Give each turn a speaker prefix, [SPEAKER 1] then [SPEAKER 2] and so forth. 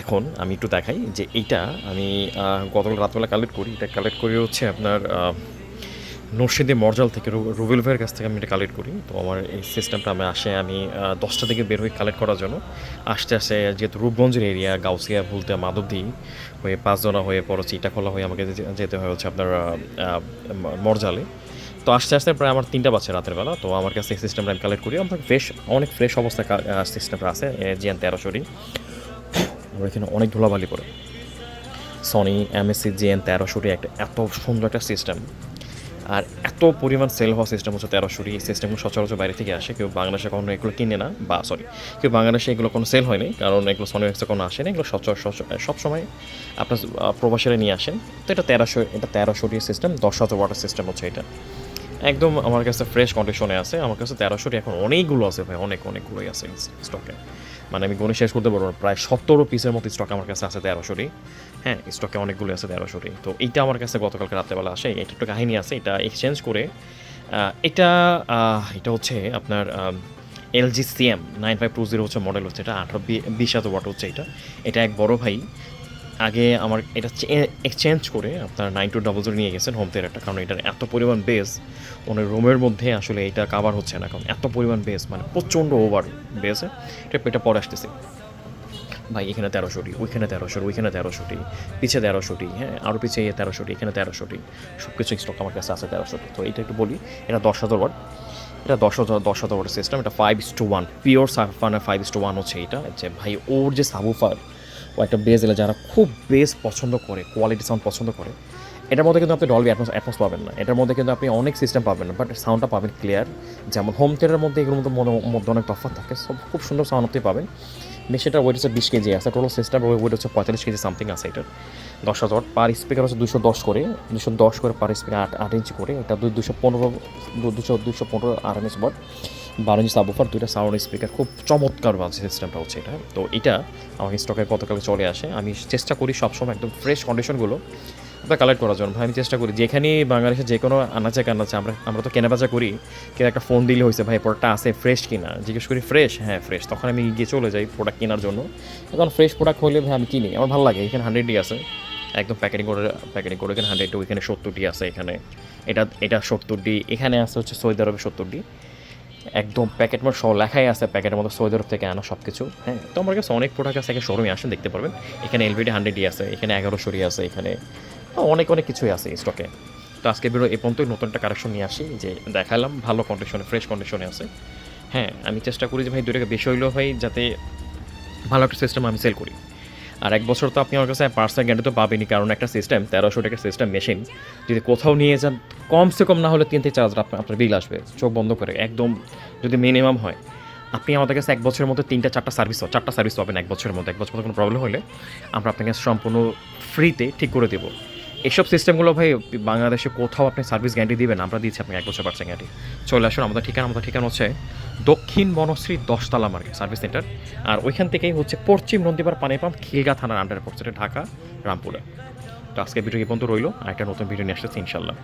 [SPEAKER 1] এখন আমি একটু দেখাই যে এইটা আমি গতকাল রাতবেলা কালেক্ট করি। এটা কালেক্ট করি হচ্ছে আপনার নরসিংদী মর্জাল থেকে রুবেল ভাইয়ের কাছ থেকে আমি এটা কালেক্ট করি। তো আমার এই সিস্টেমটা আমি আসে আমি দশটা থেকে বের হই কালেক্ট করার জন্য। আসতে আসতে যেহেতু রূপগঞ্জের এরিয়া গাউসিয়া, ভুলতে, মাধবদী হয়ে পাঁচজনা হয়ে পরে চিটাখোলা হয়ে আমাকে যেতে হয় হচ্ছে আপনার মর্জালে। তো আস্তে আস্তে প্রায় আমার তিনটা বাজছে রাতের বেলা। তো আমার কাছে এই সিস্টেমটা আমি কালেক্ট করি। আমার ফ্রেশ অনেক ফ্রেশ অবস্থা সিস্টেমটা আছে জিয়ান তেরোশোরই আমার এখানে অনেক ধুলাবালি পড়ে সনি এমএসসি জিএন তেরোশোটি একটা এত সুন্দর একটা সিস্টেম আর এত পরিমাণ সেল হওয়া সিস্টেম হচ্ছে তেরোশোটি। এই সিস্টেমগুলো সচরাচর বাইরে থেকে আসে। কেউ বাংলাদেশে কখনো এগুলো কিনে না, বা সরি কেউ বাংলাদেশে এগুলো কোনো সেল হয়নি, কারণ এগুলো সনি এক্সে কোনো আসে না এগুলো সচরাচর সবসময় আপনার প্রবাসীরা নিয়ে আসেন। তো এটা তেরোশো, এটা তেরোশোটি সিস্টেম দশ হাজার ওয়াটার সিস্টেম হচ্ছে এটা। একদম আমার কাছে ফ্রেশ কন্ডিশনে আছে। আমার কাছে তেরোশোটি এখন অনেকগুলো আছে ভাই, অনেক, অনেকগুলোই আছে স্টকে মানে আমি গণে শেষ করতে পারব না। প্রায় সত্তরও পিসের মতো স্টক আমার কাছে আছে তেরোশোটি হ্যাঁ স্টকে অনেকগুলো আছে তেরোশোটি তো এইটা আমার কাছে গতকালকে রাত্রেবেলা আসে। এটা একটু কাহিনী আছে, এটা এক্সচেঞ্জ করে এটা এটা হচ্ছে আপনার LG CM nine five two zero হচ্ছে মডেল হচ্ছে। এটা আঠারো বিশ হাজার ওয়াট হচ্ছে এটা। এটা এক বড় ভাই আগে আমার এটা এক্সচেঞ্জ করে আপনার নাইন টু ডবল জিরো নিয়ে গেছেন হোম থিয়েটারটা কারণ এটার এত পরিমাণ বেস ওনার রুমের মধ্যে আসলে এটা কাভার হচ্ছে না। কারণ এত পরিমাণ বেস মানে প্রচণ্ড ওভার বেসে এটা এটা পরে আসতেছে। ভাই, এখানে তেরোশোটি, ওইখানে তেরোশোটি ওইখানে তেরোশোটি, পিছে তেরোশোটি হ্যাঁ আরও পিছে তেরোশোটি, এখানে তেরোশোটি সব কিছু স্টক আমার কাছে আছে তেরোশোটি। তো এটা একটু বলি, এটা দশ হাজার ওয়াট, এটা দশ হাজার দশ হাজার ওয়াটের সিস্টেম এটা five is two one pure সাফানের five is two one হচ্ছে এটা। যে ভাই, ওর যে সাবুফার ও একটা বেস এলে যারা খুব বেস পছন্দ করে কোয়ালিটি সাউন্ড পছন্দ করে, এটার মধ্যে কিন্তু আপনি ডলবি অ্যাটমস অ্যাটমস পাবেন না। এটার মধ্যে কিন্তু আপনি অনেক সিস্টেম পাবেন না বাট সাউন্ডটা পাবেন ক্লিয়ার যেমন হোম থিয়েটারের মধ্যে এগুলোর মধ্যে মধ্যে অনেক তফাৎ থাকে সব খুব সুন্দর সাউন্ড আপনি পাবেন। মেশিনটার ওয়েট হচ্ছে বিশ কেজি আছে টোটাল সিস্টেম ওয়েট হচ্ছে পঁয়তাল্লিশ কেজি সামথিং আছে এটার। দশ হাজার পার স্পিকার হচ্ছে দুশো দশ করে, দুশো দশ করে পার স্পিকার আট আট ইঞ্চি করে। এটা দুশো পনেরো, দুশো দুশো পনেরো আর এম এস বট বারো ইঞ্চি সাবুফার দুইটা সাউন্ড স্পিকার খুব চমৎকার বাজে সিস্টেমটা হচ্ছে এটা। তো এটা আমার স্টকে গতকালে চলে আসে। আমি চেষ্টা করি সবসময় একদম ফ্রেশ কন্ডিশনগুলো আপনার কালেক্ট করার জন্য। ভাই, আমি চেষ্টা করি, যেখানে বাংলাদেশে যে কোনো আনাচে কানাচে, আমরা আমরা তো কেনাবেচা করি, কেউ একটা ফোন দিলে হয়েছে ভাই প্রোডাক্টটা আছে ফ্রেশ কিনা? জিজ্ঞেস করি ফ্রেশ হ্যাঁ ফ্রেশ তখন আমি গিয়ে চলে যাই প্রোডাক্ট কেনার জন্য। এখন ফ্রেশ প্রোডাক্ট হলে, ভাই, আমি কিনি, আমার ভালো লাগে, এখানে হান্ড্রেডই আছে। একদম প্যাকেটিং করে প্যাকেটিং করে এখানে হান্ড্রেড ওইখানে সত্তরটি আছে এখানে। এটা এটা সত্তরটি এখানে আছে হচ্ছে সৌদি আরবে সত্তরটি একদম প্যাকেট সহ লেখাই আছে প্যাকেটের মতো সৌদি আরব থেকে আনা সব কিছু হ্যাঁ তো আমার কাছে অনেক প্রোডাক্ট আছে এখানে শোরুমে আসেন, দেখতে পারবেন। এখানে এলবিডি হান্ড্রেডই আছে, এখানে এগারোশোরই আছে, এখানে অনেক অনেক কিছুই আছে স্টকে তো আজকে বেরো এ পর্যন্তই, নতুন একটা কারেকশন নিয়ে আসি, যে দেখালাম, ভালো কন্ডিশনে ফ্রেশ কন্ডিশনে আছে। হ্যাঁ আমি চেষ্টা করি যে ভাই দু টাকা বেশি হইলেও ভাই যাতে ভালো একটা সিস্টেম আমি সেল করি। আর এক বছর তো আপনি আমার কাছে পার্সোনাল গ্যারান্টি তো পাবেনি কারণ একটা সিস্টেম তেরোশো টাকার সিস্টেম মেশিন যদি কোথাও নিয়ে যান, কমসে কম না হলে তিন থেকে চার আপনার বিল আসবে, চোখ বন্ধ করে, একদম যদি মিনিমাম হয়। আপনি আমাদের কাছে এক বছরের মধ্যে তিনটা, চারটা সার্ভিস চারটা সার্ভিস পাবেন এক বছরের মধ্যে, এক বছর কোনো প্রবলেম হলে আমরা আপনাকে সম্পূর্ণ ফ্রিতে ঠিক করে দেবো। এইসব সিস্টেমগুলো ভাই বাংলাদেশে কোথাও আপনি সার্ভিস গ্যারান্টি দিবেন আমরা দিচ্ছি আপনি এক বছর পার্সেন্ট গ্যারান্টি। চলে আসুন, আমাদের ঠিকানা আমাদের ঠিকানা হচ্ছে দক্ষিণ বনশ্রী দশতলা মার্কেট সার্ভিস সেন্টার। আর ওইখান থেকেই হচ্ছে পশ্চিম নন্দীপাড় পানি পাম্প, খিলগা থানার আন্ডারে পড়ছে ঢাকা, রামপুরে। তো আজকে ভিডিও পর্যন্ত রইল। আর একটা নতুন ভিডিও নিয়ে আসতেছি, ইনশাল্লাহ।